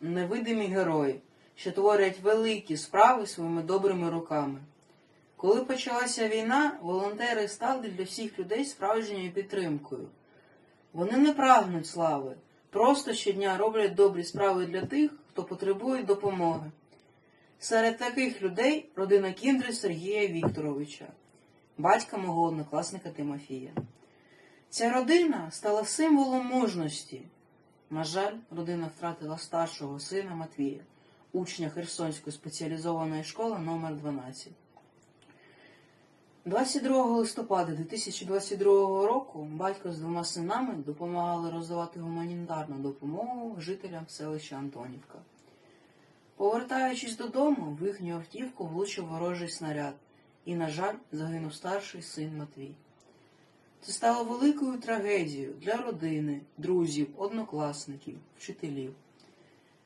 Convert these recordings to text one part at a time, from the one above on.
невидимі герої, що творять великі справи своїми добрими руками. Коли почалася війна, волонтери стали для всіх людей справжньою підтримкою. Вони не прагнуть слави, просто щодня роблять добрі справи для тих, хто потребує допомоги. Серед таких людей родина Кіндри Сергія Вікторовича, батька мого однокласника Тимофія. Ця родина стала символом мужності. На жаль, родина втратила старшого сина Матвія, учня Херсонської спеціалізованої школи номер 12 22 листопада 2022 року батько з двома синами допомагали роздавати гуманітарну допомогу жителям селища Антонівка. Повертаючись додому, в їхню автівку влучив ворожий снаряд, і, на жаль, загинув старший син Матвій. Це стало великою трагедією для родини, друзів, однокласників, вчителів.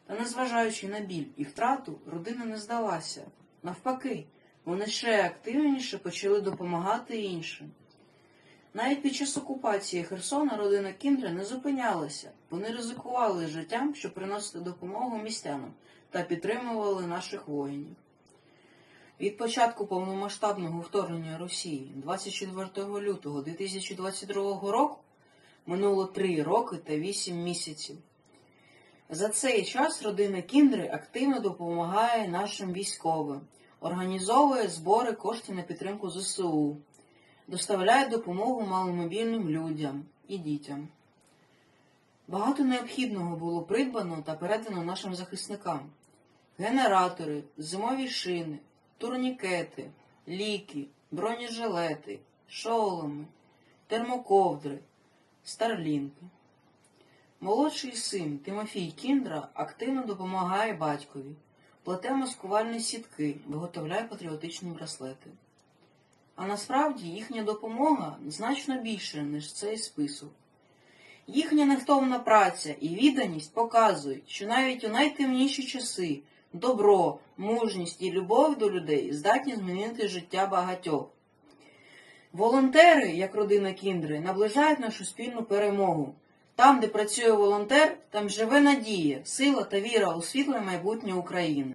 Та незважаючи на біль і втрату, родина не здалася. Навпаки, вони ще активніше почали допомагати іншим. Навіть під час окупації Херсона родина Кіндри не зупинялася. Вони ризикували життям, щоб приносити допомогу містянам та підтримували наших воїнів. Від початку повномасштабного вторгнення Росії 24 лютого 2022 року минуло 3 роки та 8 місяців. За цей час родина Кіндри активно допомагає нашим військовим, організовує збори коштів на підтримку ЗСУ, доставляє допомогу маломобільним людям і дітям. Багато необхідного було придбано та передано нашим захисникам: генератори, зимові шини, турнікети, ліки, бронежилети, шоломи, термоковдри, старлінки. Молодший син Тимофій Кіндра активно допомагає батькові, плете маскувальні сітки, виготовляє патріотичні браслети. А насправді їхня допомога значно більше, ніж цей список. Їхня нехтовна праця і відданість показують, що навіть у найтемніші часи добро, мужність і любов до людей здатні змінити життя багатьох. Волонтери, як родина Кіндри, наближають нашу спільну перемогу. Там, де працює волонтер, там живе надія, сила та віра у світле майбутнє України.